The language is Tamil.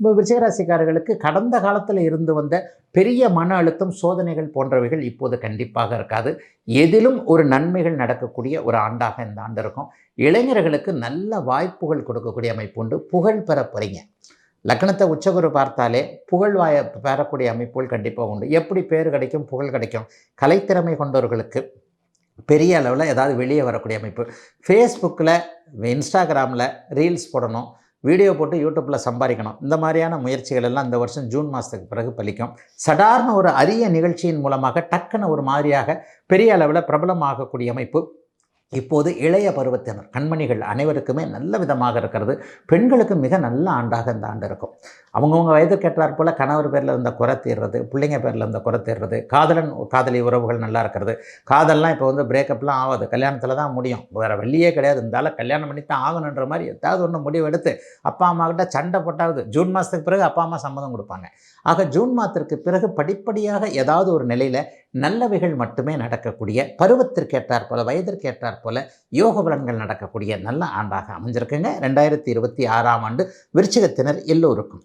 இப்போ விருச்சிகராசிக்காரர்களுக்கு கடந்த காலத்தில் இருந்து வந்த பெரிய மன அழுத்தம் சோதனைகள் போன்றவைகள் இப்போது கண்டிப்பாக இருக்காது. எதிலும் ஒரு நன்மைகள் நடக்கக்கூடிய ஒரு ஆண்டாக இந்த ஆண்டு இருக்கும். இளைஞர்களுக்கு நல்ல வாய்ப்புகள் கொடுக்கக்கூடிய அமைப்பு உண்டு. புகழ் பெற போகிறீங்க லக்னத்தை உச்சகுரு பார்த்தாலே புகழ் வாய பெறக்கூடிய அமைப்புகள் கண்டிப்பாக உண்டு. எப்படி பேர் கிடைக்கும் புகழ் கிடைக்கும்? கலைத்திறமை கொண்டவர்களுக்கு பெரிய அளவில் ஏதாவது வெளியே வரக்கூடிய அமைப்பு. ஃபேஸ்புக்கில் இன்ஸ்டாகிராமில் ரீல்ஸ் போடணும். வீடியோ போட்டு யூடியூப்பில் சம்பாதிக்கணும். இந்த மாதிரியான முயற்சிகள் எல்லாம் இந்த வருஷம் ஜூன் மாதத்துக்கு பிறகு பலிக்கும். சடார்னு ஒரு அரிய நிகழ்ச்சியின் மூலமாக டக்குன்னு ஒரு மாதிரியாக பெரிய அளவில் பிரபலமாகக்கூடிய அமைப்பு இப்போது இளைய பருவத்தினர் கண்மணிகள் அனைவருக்குமே நல்ல விதமாக இருக்கிறது. பெண்களுக்கு மிக நல்ல ஆண்டாக இந்த ஆண்டு இருக்கும். அவங்கவுங்க வயதுக்கேற்றாற் போல் கணவர் பேரில் இருந்த குறை தீர்றது பிள்ளைங்க பேரில் இருந்த குறை தீர்றது காதலன் காதலி உறவுகள் நல்லா இருக்கிறது. காதல்லாம் இப்போ வந்து பிரேக்கப்லாம் ஆகாது. கல்யாணத்தில் தான் முடியும். வேறு வெளியே கிடையாது. இருந்தாலும் கல்யாணம் பண்ணி தான் ஆகணுன்ற மாதிரி ஏதாவது ஒன்று முடிவு எடுத்து அப்பா அம்மாக்கிட்ட சண்டை போட்டாவது ஜூன் மாதத்துக்கு பிறகு அப்பா அம்மா சம்மதம் கொடுப்பாங்க. ஆக ஜூன் மாதத்திற்கு பிறகு படிப்படியாக ஏதாவது ஒரு நிலையில் நல்லவைகள் மட்டுமே நடக்கக்கூடிய பருவத்திற்கேற்றார் போல வயதிற்கேற்றார் போல யோக பலன்கள் நடக்கக்கூடிய நல்ல ஆண்டாக அமைஞ்சிருக்குங்க. ரெண்டாயிரத்தி இருபத்தி ஆறாம் ஆண்டு விருச்சிகத்தினர் எல்லோருக்கும்.